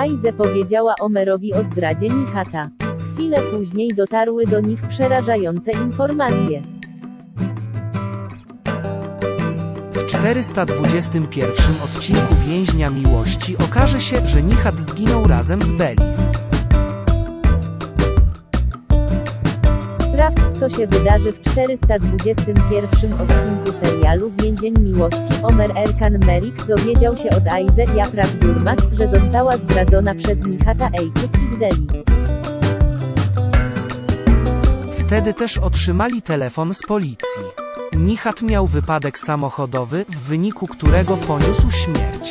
Aize powiedziała Omerowi o zdradzie Nichata. Chwilę później dotarły do nich przerażające informacje. W 421 odcinku Więźnia Miłości okaże się, że Nichat zginął razem z Belis. Co się wydarzy w 421 odcinku serialu Więzień Miłości. Omer Erkan Merik dowiedział się od Aize Yaprak Durmas, że została zdradzona przez Nichata Ejkut i Gdeli. Wtedy też otrzymali telefon z policji. Nichat miał wypadek samochodowy, w wyniku którego poniósł śmierć.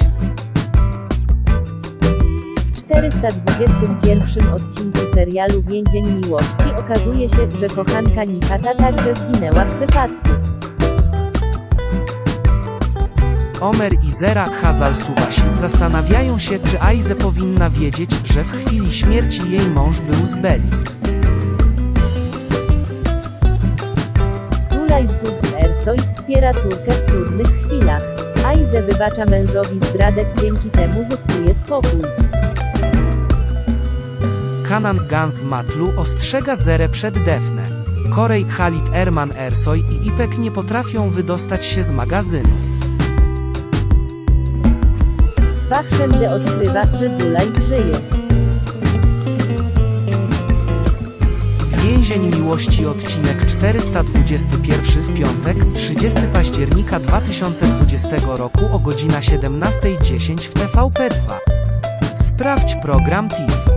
W 421 odcinku serialu Więzień Miłości okazuje się, że kochanka Nichata także zginęła w wypadku. Omer i Zera Hazal Subasit zastanawiają się, czy Aize powinna wiedzieć, że w chwili śmierci jej mąż był z Belis. Tulaj z Ersoy wspiera córkę w trudnych chwilach. Aize wybacza mężowi zdradę, dzięki temu zyskuje spokój. Kanan Gans Matlu ostrzega Zerę przed Defne. Korej Khalid Erman Ersoy i Ipek nie potrafią wydostać się z magazynu. Bachszende odkrywa, że Tulaj żyje. Więzień Miłości odcinek 421 w piątek, 30 października 2020 roku o godzina 17.10 w TVP2. Sprawdź program TIFF.